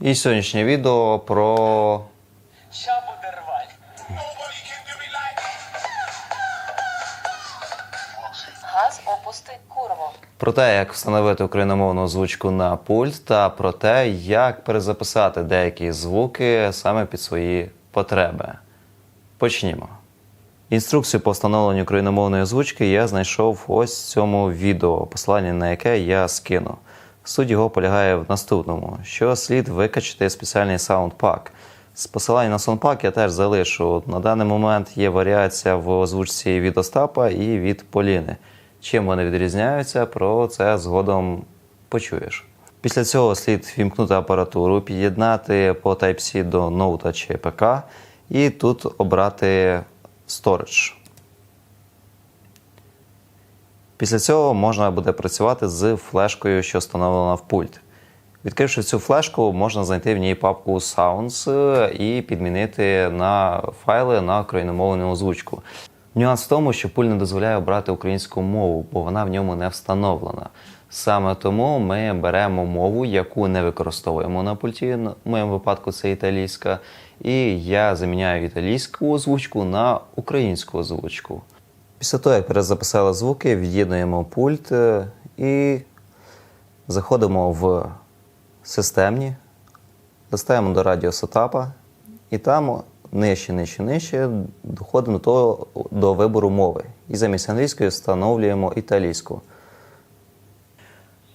І сьогоднішнє відео про Ща буде рвать. Газ опусти курво. Про те, як встановити україномовну озвучку на пульт, та про те, як перезаписати деякі звуки саме під свої потреби. Почнімо. Інструкцію по встановленню україномовної озвучки я знайшов ось в цьому відео, посилання на яке я скину. Суть його полягає в наступному: що слід викачати спеціальний саундпак. З посилання на саундпак я теж залишу. На даний момент є варіація в озвучці від Остапа і від Поліни. Чим вони відрізняються, про це згодом почуєш. Після цього слід вімкнути апаратуру, під'єднати по Type-C до ноута чи ПК, і тут обрати Storage. Після цього можна буде працювати з флешкою, що встановлена в пульт. Відкривши цю флешку, можна знайти в ній папку Sounds е, і підмінити на файли на україномовну озвучку. Нюанс в тому, що пульт не дозволяє обрати українську мову, бо вона в ньому не встановлена. Саме тому ми беремо мову, яку не використовуємо на пульті. В моєму випадку це італійська. І я заміняю італійську озвучку на українську озвучку. Після того, як перезаписали звуки, від'єднуємо пульт е, і заходимо в системні, листаємо до радіосетапа, і там нижче, нижче, нижче доходимо до, до вибору мови. І замість англійської встановлюємо італійську.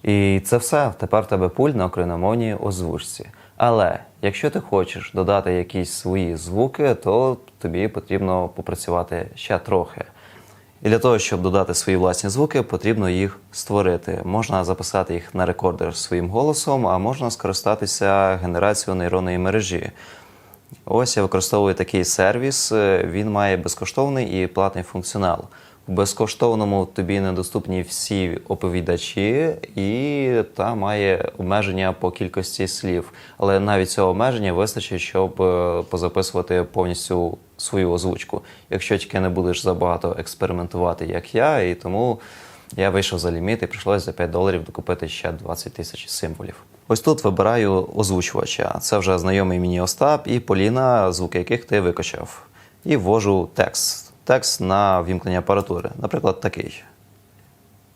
І це все. Тепер в тебе пульт на україномовній озвучці. Але якщо ти хочеш додати якісь свої звуки, то тобі потрібно попрацювати ще трохи. І для того, щоб додати свої власні звуки, потрібно їх створити. Можна записати їх на рекордер своїм голосом, а можна скористатися генерацією нейронної мережі. Ось я використовую такий сервіс. Він має безкоштовний і платний функціонал. В безкоштовному тобі недоступні всі оповідачі, і та має обмеження по кількості слів. Але навіть цього обмеження вистачить, щоб е, позаписувати повністю свою озвучку. Якщо тільки не будеш забагато експериментувати, як я, і тому я вийшов за ліміт і прийшлося за 5 доларів докупити ще 20 тисяч символів. Ось тут вибираю озвучувача. Це вже знайомий мені Остап і Поліна, звуки яких ти викачав. І ввожу текст. Текст на вімкнення апаратури. Наприклад, такий.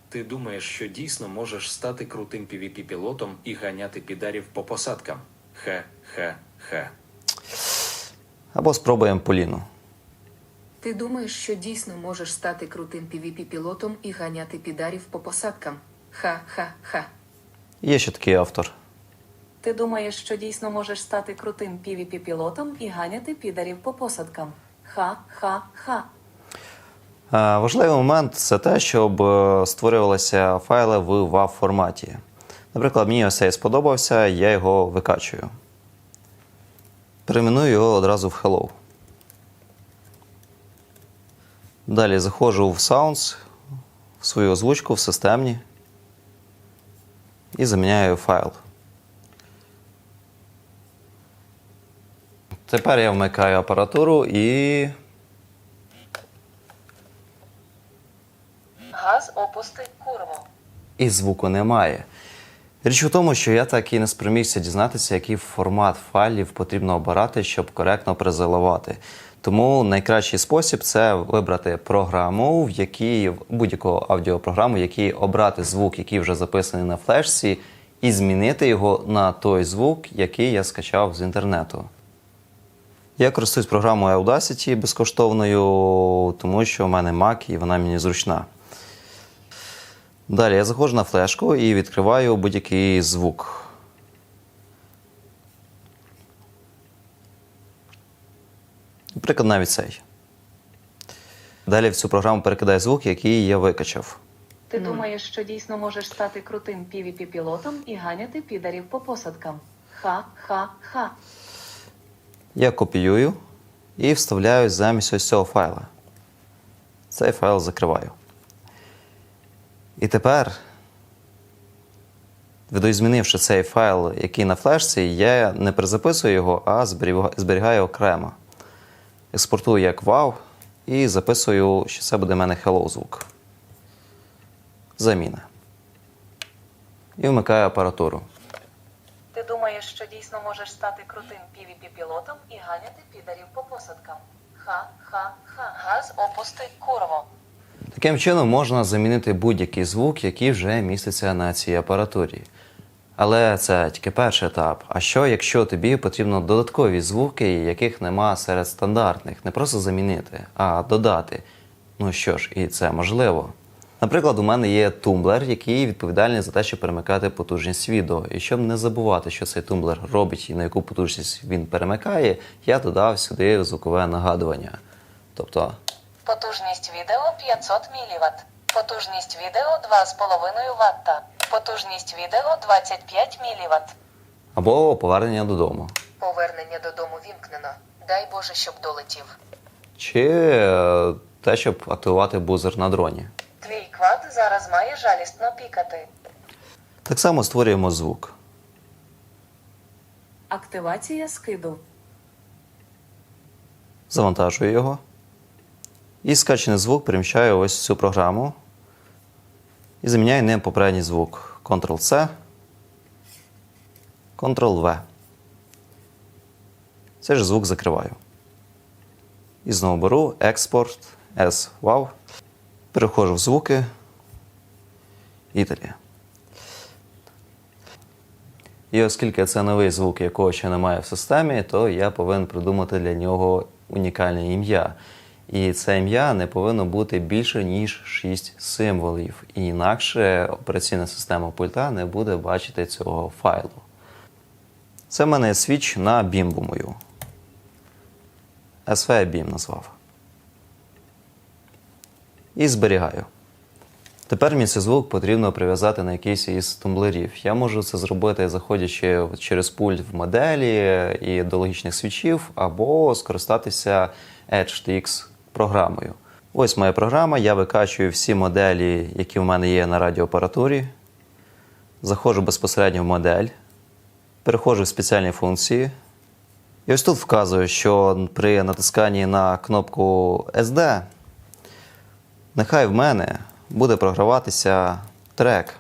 Ти думаєш, що дійсно можеш стати крутим pvp пілотом і ганяти підарів по посадкам? Хе-хе-хе. Або спробуємо Поліну. Ти думаєш, що дійсно можеш стати крутим pvp пілотом і ганяти підарів по посадкам? Ха-ха-ха. Є ще такий автор. Ти думаєш, що дійсно можеш стати крутим pvp пілотом і ганяти підарів по посадкам? Ха-ха-ха. Е, Важливий момент це те, щоб е, створювалися файли в WAV форматі. Наприклад, мені ось цей сподобався, я його викачую. Перейменую його одразу в Hello. Далі заходжу в Sounds, в свою озвучку в системні і заміняю файл. Тепер я вмикаю апаратуру і Газ опусти курво. і звуку немає. Річ у тому, що я так і не спромігся дізнатися, який формат файлів потрібно обирати, щоб коректно презалувати. Тому найкращий спосіб це вибрати програму, в якій будь-яку аудіопрограму, в якій обрати звук, який вже записаний на флешці, і змінити його на той звук, який я скачав з інтернету. Я користуюсь програмою Audacity безкоштовною, тому що в мене Mac і вона мені зручна. Далі я заходжу на флешку і відкриваю будь-який звук. Наприклад, навіть цей. Далі в цю програму перекидаю звук, який я викачав. Ти думаєш, що дійсно можеш стати крутим pvp пілотом і ганяти підарів по посадкам? Ха-ха-ха. Я копіюю і вставляю замість ось цього файла. Цей файл закриваю. І тепер, видоізмінивши цей файл, який на флешці, я не перезаписую його, а зберігаю окремо. Експортую як WAV і записую, що це буде в мене hello звук. Заміна. І вмикаю апаратуру. Ти думаєш, що дійсно можеш стати крутим PvP-пілотом і ганяти підарів по посадкам? Ха-ха-ха. Газ опусти, курво. Таким чином можна замінити будь-який звук, який вже міститься на цій апаратурі. Але це тільки перший етап. А що, якщо тобі потрібно додаткові звуки, яких нема серед стандартних, не просто замінити, а додати? Ну що ж, і це можливо. Наприклад, у мене є тумблер, який відповідальний за те, щоб перемикати потужність відео. І щоб не забувати, що цей тумблер робить і на яку потужність він перемикає, я додав сюди звукове нагадування. Тобто Потужність відео 500 мВт. Потужність відео 2,5 Вт. Потужність відео 25 мВт. або повернення додому. Повернення додому вімкнено. Дай Боже, щоб долетів. Чи е, те, щоб активувати бузер на дроні. Твій квад зараз має жалісно пікати. Так само створюємо звук. Активація скиду. Завантажую його. І скачений звук переміщаю ось цю програму. І заміняю ним попередній звук. Ctrl-C, Ctrl-V. Цей ж звук закриваю. І знову беру експорт S WAV. Переходжу в звуки. Італія. І оскільки це новий звук, якого ще немає в системі, то я повинен придумати для нього унікальне ім'я. І це ім'я не повинно бути більше, ніж 6 символів. І інакше операційна система пульта не буде бачити цього файлу. Це в мене свіч на бімбу мою. SV BIM назвав. І зберігаю. Тепер мені цей звук потрібно прив'язати на якийсь із тумблерів. Я можу це зробити, заходячи через пульт в моделі і до логічних свічів, або скористатися EdgeTX програмою. Ось моя програма. Я викачую всі моделі, які в мене є на радіоапаратурі. Заходжу безпосередньо в модель, переходжу в спеціальні функції. І ось тут вказую, що при натисканні на кнопку SD нехай в мене буде програватися трек.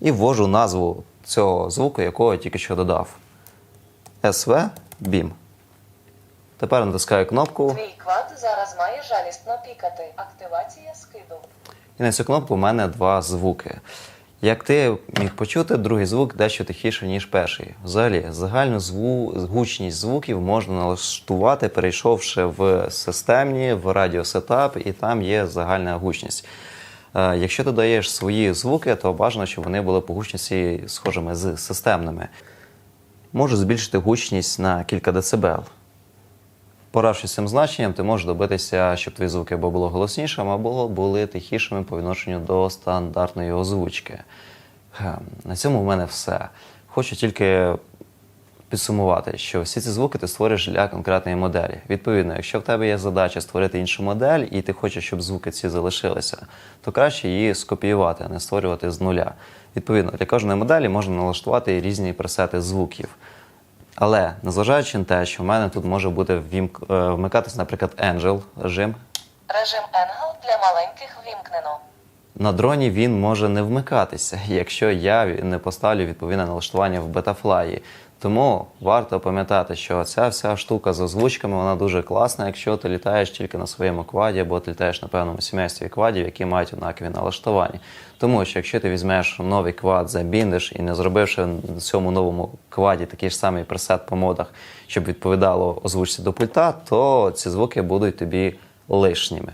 І ввожу назву цього звуку, якого я тільки що додав. SV BIM. Тепер натискаю кнопку, Твій квад зараз має жалісно пікати. Активація скиду. і на цю кнопку в мене два звуки. Як ти міг почути, другий звук дещо тихіше, ніж перший. Взагалі, загальну зву... гучність звуків можна налаштувати, перейшовши в системні, в радіосетап, і там є загальна гучність. Е, Якщо ти даєш свої звуки, то бажано, щоб вони були по гучності схожими з системними. Можу збільшити гучність на кілька децибел. Поравшись цим значенням, ти можеш добитися, щоб твої звуки або було голоснішими, або були тихішими по відношенню до стандартної озвучки. На цьому в мене все. Хочу тільки підсумувати, що всі ці звуки ти створиш для конкретної моделі. Відповідно, якщо в тебе є задача створити іншу модель, і ти хочеш, щоб звуки ці залишилися, то краще її скопіювати, а не створювати з нуля. Відповідно, для кожної моделі можна налаштувати різні пресети звуків. Але незважаючи на те, що в мене тут може бути вімк... е, вмикатись, наприклад, Angel режим, Режим Енгел для маленьких вімкнено. на дроні він може не вмикатися, якщо я не поставлю відповідне налаштування в бетафлаї. Тому варто пам'ятати, що ця вся штука з озвучками вона дуже класна, якщо ти літаєш тільки на своєму кваді, або ти літаєш на певному сімействі квадів, які мають однакові налаштування. Тому що якщо ти візьмеш новий квад, забіндиш і не зробивши на цьому новому кваді такий ж самий пресет по модах, щоб відповідало озвучці до пульта, то ці звуки будуть тобі лишніми.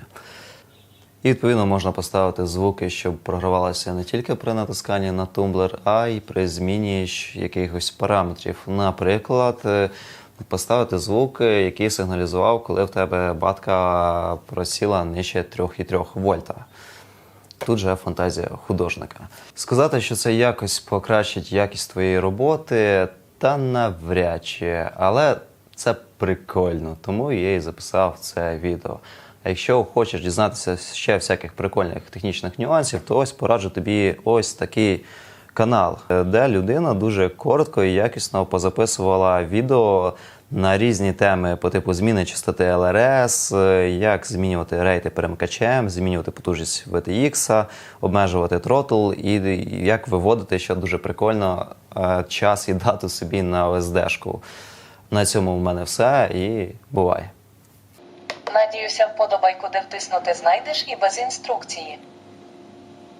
І відповідно можна поставити звуки, щоб програвалося не тільки при натисканні на тумблер, а й при зміні якихось параметрів. Наприклад, е, поставити звук, е, який сигналізував, коли в тебе батка просіла нижче 3,3 вольта. Тут же фантазія художника. Сказати, що це якось покращить якість твоєї роботи, та навряд чи. Але це прикольно, тому я і записав це відео. Якщо хочеш дізнатися ще всяких прикольних технічних нюансів, то ось пораджу тобі ось такий канал, де людина дуже коротко і якісно позаписувала відео на різні теми по типу зміни частоти ЛРС, як змінювати рейти перемикачем, змінювати потужність VTX, обмежувати тротл і як виводити, що дуже прикольно, е, час і дату собі на OSD-шку. На цьому в мене все і буває. Надіюся, вподобайку де втиснути знайдеш і без інструкції.